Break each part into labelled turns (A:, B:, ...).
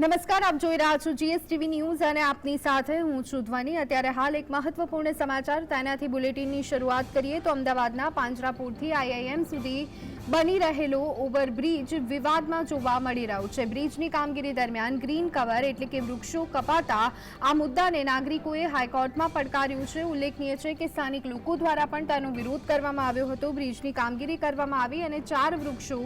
A: નમસ્કાર, આપ જોઈ રહ્યા છો જીએસટીવી ન્યૂઝ અને આપની સાથે હું છું ધ્વની. અત્યારે હાલ એક મહત્વપૂર્ણ સમાચાર. તેનાથી બુલેટિનની શરૂઆત કરીએ તો અમદાવાદના પાંજરાપુરથી આઈઆઈએમ સુધી બની રહેલો ઓવરબ્રિજ વિવાદમાં જોવા મળી રહ્યો છે. બ્રિજની કામગીરી દરમિયાન ગ્રીન કવર એટલે કે વૃક્ષો કપાતા આ મુદ્દાને નાગરિકોએ હાઈકોર્ટમાં પડકાર્યું છે. ઉલ્લેખનીય છે કે સ્થાનિક લોકો દ્વારા પણ તેનો વિરોધ કરવામાં આવ્યો હતો. બ્રિજની કામગીરી કરવામાં આવી અને ચાર વૃક્ષો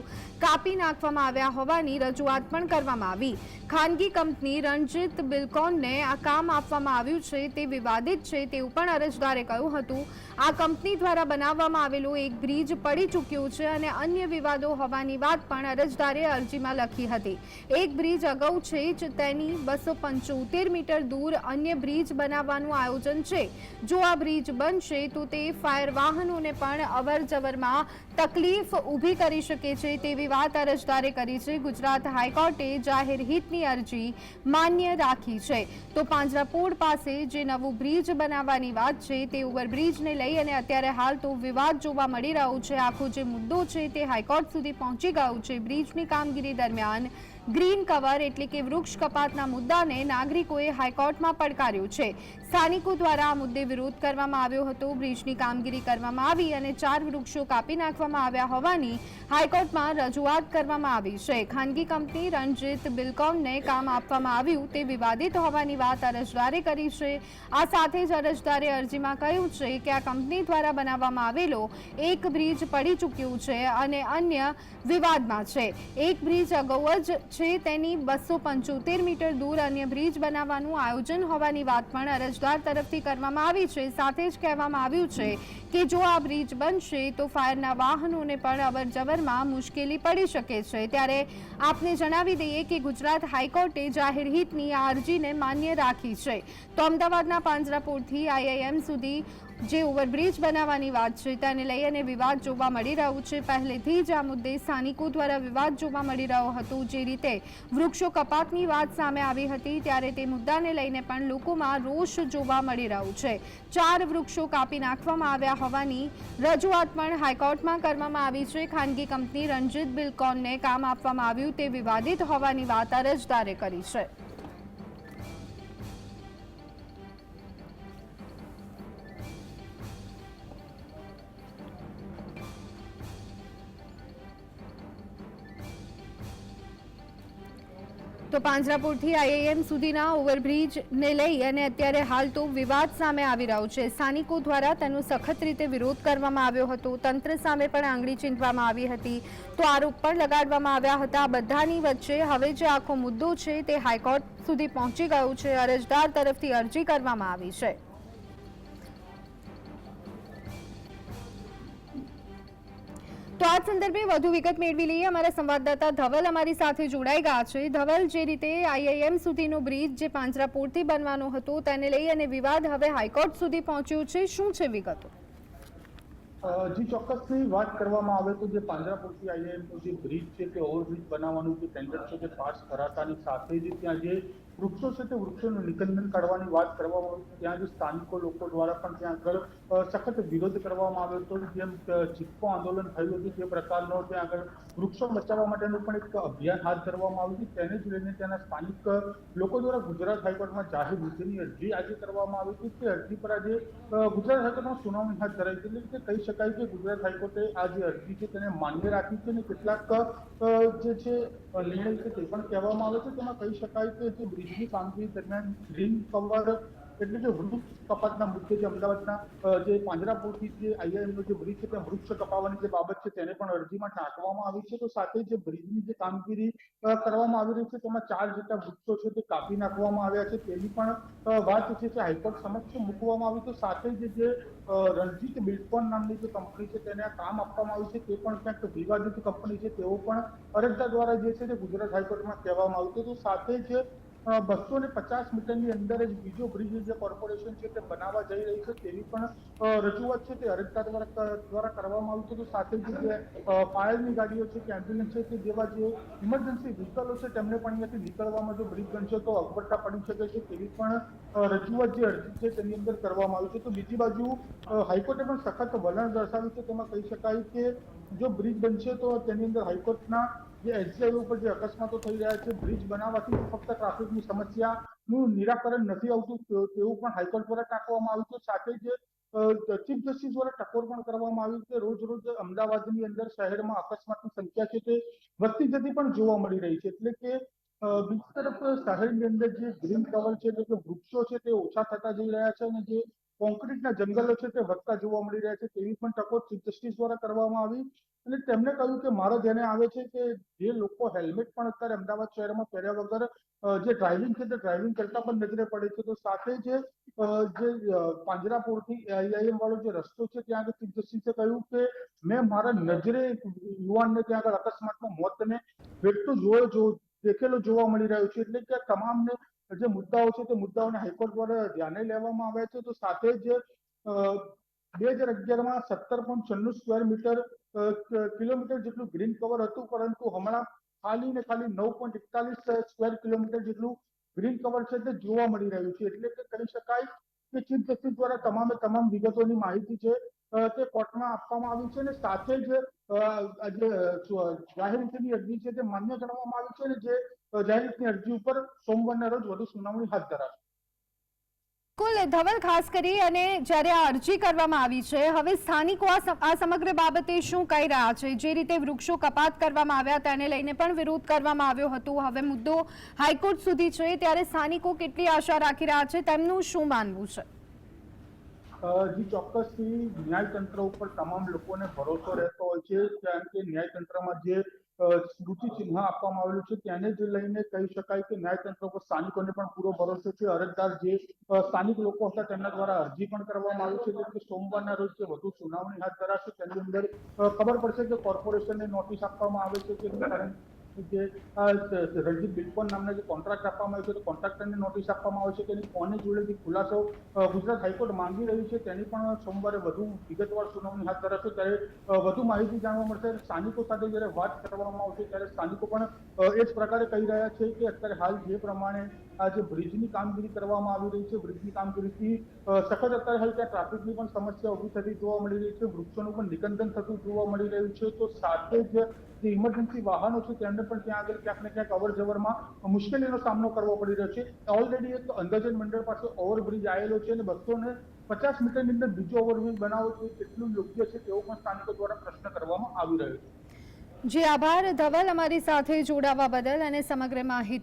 A: કાપી નાખવામાં આવ્યા હોવાની રજૂઆત પણ કરવામાં આવી. ખાનગી કંપની રણજીત બિલકોનને આ કામ આપવામાં આવ્યું છે તે વિવાદિત છે તેવું પણ અરજદારે કહ્યું હતું. આ કંપની દ્વારા બનાવવામાં આવેલો એક બ્રિજ પડી ચૂક્યો છે અને અન્ય વિવાદો હોવાની વાત પણ અરજદારે અરજીમાં લખી હતી. એક બ્રિજ અગાઉ છે જ તેની બસો પંચોતેર મીટર દૂર અન્ય બ્રિજ બનાવવાનું આયોજન છે. જો આ બ્રિજ બનશે તો તે ફાયર વાહનોને પણ અવર જવરમાં તકલીફ ઊભી કરી શકે છે તેવી વાત અરજદારે કરી છે. ગુજરાત હાઈકોર્ટે જાહેર હિતની અરજી માન્ય રાખી છે. તો પાંજરાપોળ પાસે જે નવું બ્રિજ બનાવવાની વાત છે તે ઓવરબ્રિજને લઈ અને અત્યારે હાલ તો વિવાદ જોવા મળી રહ્યો છે. આખો જે મુદ્દો છે તે હાઈકોર્ટ સુધી પહોંચી ગયું છે. બ્રિજની કામગીરી દરમિયાન ગ્રીન કવર એટલે કે વૃક્ષ કપાતના મુદ્દાને નાગરિકોએ હાઈકોર્ટમાં પડકાર્યો છે. સ્થાનિકો દ્વારા આ મુદ્દે વિરોધ કરવામાં આવ્યો હતો. બ્રિજની કામગીરી કરવામાં આવી અને ચાર વૃક્ષો કાપી નાખવામાં આવ્યા હોવાની હાઈકોર્ટમાં રજૂઆત કરવામાં આવી છે. ખાનગી કંપની રણજીત બિલકોમને કામ આપવામાં આવ્યું તે વિવાદિત હોવાની વાત અરજદારે કરી છે. આ સાથે જ અરજદારે અરજીમાં કહ્યું છે કે આ કંપની દ્વારા બનાવવામાં આવેલો એક બ્રિજ પડી ચૂક્યું છે. અને અન્ય વિવાદમાં છે. એક બ્રિજ અગાઉ જ છે તેની બસો પંચોતેર મીટર દૂર અન્ય બ્રિજ બનાવવાનું આયોજન હોવાની વાત પણ અરજદાર તરફથી કરવામાં આવી છે. સાથે જ કહેવામાં આવ્યું છે કે જો આ બ્રિજ બનશે તો ફાયરના વાહનોને પણ અવરજવરમાં મુશ્કેલી પડી શકે છે. ત્યારે આપને જણાવી દઈએ કે ગુજરાત હાઈકોર્ટે જાહેર હિતની આ અરજીને માન્ય રાખી છે. તો અમદાવાદના પાંજરાપોળથી આઈઆઈએમ સુધી જે ઓવરબ્રિજ બનાવવાની વાત છે, તેને લઈ અને વિવાદ જોવા મળી રહ્યું છે. પહેલેથી જ આ મુદ્દે સ્થાનિકો દ્વારા વિવાદ જોવા મળી રહ્યો હતો. જે રીતે વૃક્ષો કપાતની વાત સામે આવી હતી, ત્યારે તે મુદ્દાને લઈને પણ લોકોમાં રોષ જોવા મળી રહ્યું છે. ચાર વૃક્ષો કાપી નાખવામાં આવ્યા હોવાની રજૂઆત પણ હાઈકોર્ટમાં કરવામાં આવી છે. ખાનગી કંપની રણજીત બિલકોનને કામ આપવામાં આવ્યું તે વિવાદિત હોવાની વાત અરજદારે કરી છે. તો પાંજરાપુરથી આઈઆઈએમ સુધીના ઓવરબ્રિજને લઈ અને અત્યારે હાલ તો વિવાદ સામે આવી રહ્યો છે. સ્થાનિકો દ્વારા તેનો સખત રીતે વિરોધ કરવામાં આવ્યો હતો. તંત્ર સામે પણ આંગળી ચીંધવામાં આવી હતી. તો આરોપ પણ લગાડવામાં આવ્યા હતા. બધાની વચ્ચે હવે જે આખો મુદ્દો છે તે હાઈકોર્ટ સુધી પહોંચી ગયો છે. અરજદાર તરફથી અરજી કરવામાં આવી છે. તો આ સંદર્ભે વધુ વિગત મેળવી લઈએ. અમારા સંવાદદાતા ધવલ અમારી સાથે જોડાઈ ગયા છે. ધવલ, જે રીતે આઈઆઈએમ સુધીનો બ્રિજ જે પાંજરાપોળથી બનવાનો હતો, તેને લઈ અને વિવાદ હવે હાઈકોર્ટ સુધી પહોંચ્યો છે. શું છે વિગતો?
B: જી ચોક્કસથી વાત કરવામાં આવે તો જે પાંજરાપુરથી આઈઆઈએમનો જે બ્રિજ છે કે ઓવરબ્રિજ બનાવવાનું જે ટેન્ડર છે તે પાસ કરાતાની સાથે જ ત્યાં જે વૃક્ષો છે તે વૃક્ષોનું નિકંદન કાઢવાની વાત કરવામાં આવી ત્યાં જે સ્થાનિકો લોકો દ્વારા પણ ત્યાં આગળ સખત વિરોધ કરવામાં આવ્યો હતો. જેમ ચીપકો આંદોલન થયું હતું, તે પ્રકારનો ત્યાં આગળ વૃક્ષો બચાવવા માટેનું પણ એક અભિયાન હાથ ધરવામાં આવ્યું હતું. તેને જ લઈને ત્યાંના સ્થાનિક લોકો દ્વારા ગુજરાત હાઈકોર્ટમાં જાહેર વૃદ્ધિની અરજી આજે કરવામાં આવી હતી. તે અરજી પર આજે ગુજરાત હાઈકોર્ટમાં સુનાવણી હાથ ધરાઈ હતી. એટલે કહી શકાય કે ગુજરાત હાઈકોર્ટે આ જે અરજી છે તેને માન્ય રાખી છે અને કેટલાક જે છે નિર્ણય છે તે પણ કહેવામાં આવે છે. તેમાં કહી શકાય કે જે બ્રિજની કામગીરી દરમિયાન ગ્રીન કવર એટલે જે વૃક્ષ કપાતના મુદ્દે જે અમદાવાદના જે પાંજરાપોળથી જે આઈઆઈએમનો જે બ્રિજ છે, ત્યાં વૃક્ષ કપાવવાની જે બાબત છે, તેને પણ અરજીમાં ટાંકવામાં આવી છે. તો સાથે જે બ્રિજની જે કામગીરી કરવામાં આવી રહી છે, તેમાં ચાર જેટલા વૃક્ષો છે તે કાપી નાખવામાં આવ્યા છે. તેની પણ વાત છે તે હાઈકોર્ટ સમક્ષ મૂકવામાં આવી. તો સાથે જે જે રણજીત બિલ્ડકોન નામની જે કંપની છે, તેને કામ આપવામાં આવ્યું છે. તે પણ ક્યાંક વિવાદિત કંપની છે. તેઓ પણ અરજદાર દ્વારા જે છે તે ગુજરાત હાઈકોર્ટમાં કહેવામાં આવ્યું હતું. તો સાથે જ બસો ને પચાસ મીટરની અંદર જ બીજો બ્રિજ જે કોર્પોરેશન છે તે બનાવવા જઈ રહી છે તેવી પણ રજૂઆત છે તે અરજદાર દ્વારા દ્વારા કરવામાં આવ્યું છે. તો સાથે જ જે ફાયરની ગાડીઓ છે કે એમ્બ્યુલન્સ છે કે જેવા જે ઇમરજન્સી વ્હીકલો છે, તેમને પણ અહીંયાથી નીકળવામાં જો બ્રિજ બનશે તો અગવડતા પડી શકે છે તેવી પણ રજૂઆત જે અરજી છે તેની અંદર કરવામાં આવી છે. તો બીજી બાજુ હાઈકોર્ટે પણ સખત વલણ દર્શાવ્યું છે. તેમાં કહી શકાય કે જો બ્રિજ બનશે તો તેની અંદર હાઈકોર્ટના જે એચઆઈ ઉપર જે અકસ્માતો થઈ રહ્યા છે, બ્રિજ બનાવવાથી ફક્ત ટ્રાફિકની સમસ્યાનું નિરાકરણ નથી આવતું તેવું પણ હાઈકોર્ટ દ્વારા ટાંકવામાં આવ્યું છે. સાથે જ ચીફ જસ્ટિસ દ્વારા ટકોર પણ કરવામાં આવી છે. રોજ રોજ અમદાવાદની અંદર શહેરમાં અકસ્માતની સંખ્યા છે તે વધતી જતી પણ જોવા મળી રહી છે. એટલે કે બીજી તરફ શહેરની અંદર જે ગ્રીન કવર છે એટલે કે વૃક્ષો છે તે ઓછા થતા જઈ રહ્યા છે અને જે કોન્ક્રીટના જંગલો છે તે વધતા જોવા મળી રહ્યા છે તેવી પણ ટકોર ચીફ જસ્ટિસ દ્વારા કરવામાં આવી. અને તેમણે કહ્યું કે મારા ધ્યાને આવે છે કે જે લોકો હેલ્મેટ પણ અત્યારે અમદાવાદ શહેરમાં પહેર્યા વગર જે ડ્રાઇવિંગ છે તે ડ્રાઇવિંગ કરતા પણ નજરે પડે છે. તો સાથે જે જે પાંજરાપોળથી આઈઆઈએમ વાળો જે રસ્તો છે ત્યાં આગળ ચીફ જસ્ટિસે કહ્યું કે મેં મારા નજરે યુવાનને ત્યાં આગળ અકસ્માતમાં મોતને વેઠતો જોયો, જો, દેખેલો જોવા મળી રહ્યો છે. એટલે કે તમામને જે મુદ્દાઓ છે તે મુદ્દાઓને હાઈકોર્ટ દ્વારા ધ્યાને લેવામાં આવ્યા છે. તો સાથે જ બે હજાર અગિયારમાં સત્તર પોઈન્ટ છન્નું સ્ક્વેર મીટર કિલોમીટર જેટલું ગ્રીન કવર હતું, પરંતુ હમણાં ખાલી ને ખાલી નવ પોઈન્ટ એકતાલીસ સ્ક્વેર કિલોમીટર જેટલું ગ્રીન કવર છે તે જોવા મળી રહ્યું છે. એટલે કે કહી શકાય કે ચીફ જસ્ટિસ દ્વારા તમામે તમામ વિગતોની માહિતી છે. તે કોર્ટમાં આપવામાં આવી છે અને સાથે જ જે જાહેર હિતની અરજી છે તે માન્ય ગણવામાં આવી છે અને જે જાહેર હિતની અરજી ઉપર સોમવારના રોજ વધુ સુનાવણી હાથ ધરાશે.
A: કુલ ધવલ ખાસ કરી અને જ્યારે આ અરજી કરવામાં આવી છે, હવે સ્થાનિકો આ સમગ્ર બાબતે શું કહી રહ્યા છે? જે રીતે વૃક્ષો કપાત કરવામાં આવ્યા, તેને લઈને પણ વિરોધ કરવામાં આવ્યો હતો. હવે મુદ્દો હાઈકોર્ટ સુધી છે, ત્યારે સ્થાનિકો કેટલી આશા રાખી રહ્યા છે? તેમનું શું માનવું છે?
B: જી ચોક્કસથી ન્યાયતંત્ર ઉપર તમામ લોકોને ભરોસો રહેતો હોય છે, કારણ કે ન્યાયતંત્રમાં જે સ્મૃતિ ચિહ્ન આપવામાં આવેલું છે, તેને જ લઈને કહી શકાય કે ન્યાયતંત્ર ઉપર સ્થાનિકોને પણ પૂરો ભરોસો છે. અરજદાર જે સ્થાનિક લોકો હતા તેમના દ્વારા અરજી પણ કરવામાં આવી છે. કે સોમવારના રોજ જે વધુ સુનાવણી હાથ ધરાશે, તેની અંદર ખબર પડશે કે કોર્પોરેશનને નોટિસ આપવામાં આવે છે કે જે રણજીત બિલ્કોન નામના જે કોન્ટ્રાક્ટ આપવામાં આવ્યો છે, તો કોન્ટ્રાક્ટરને નોટિસ આપવામાં આવે છે કે કોને જોડેથી ખુલાસો ગુજરાત હાઈકોર્ટ માંગી રહ્યું છે, તેની પણ સોમવારે વધુ વિગતવાર સુનાવણી હાથ ધરાશે. ત્યારે વધુ માહિતી જાણવા મળશે. સ્થાનિકો સાથે જ્યારે વાત કરવામાં આવશે, ત્યારે સ્થાનિકો પણ એ જ પ્રકારે કહી રહ્યા છે કે અત્યારે હાલ જે પ્રમાણે આ જે બ્રિજની કામગીરી કરવામાં આવી રહી છે બ્રિજની કામગીરીથી સખત અત્યારે હાલ ત્યાં ટ્રાફિકની પણ સમસ્યા ઊભી થતી જોવા મળી રહી છે, વૃક્ષોનું પણ નિકંદન થતું જોવા મળી રહ્યું છે, તો સાથે જ જે ઇમરજન્સી વાહનો છે, તેમને પણ ત્યાં આગળ ક્યાંક ને ક્યાંક અવર જવરમાં મુશ્કેલીનો સામનો કરવો પડી રહ્યો છે. ઓલરેડી એક અંદાજન મંડળ પાસે ઓવરબ્રિજ આવેલો છે અને બસો ને પચાસ મીટરની અંદર બીજો ઓવરબ્રિજ બનાવવો છે કેટલું યોગ્ય છે તેવો પણ સ્થાનિકો દ્વારા પ્રશ્ન કરવામાં આવી રહ્યો છે.
A: જે, આભાર. ધવલ અમારી સાથે જોડાવા બદલ અને સમગ્ર માહિતી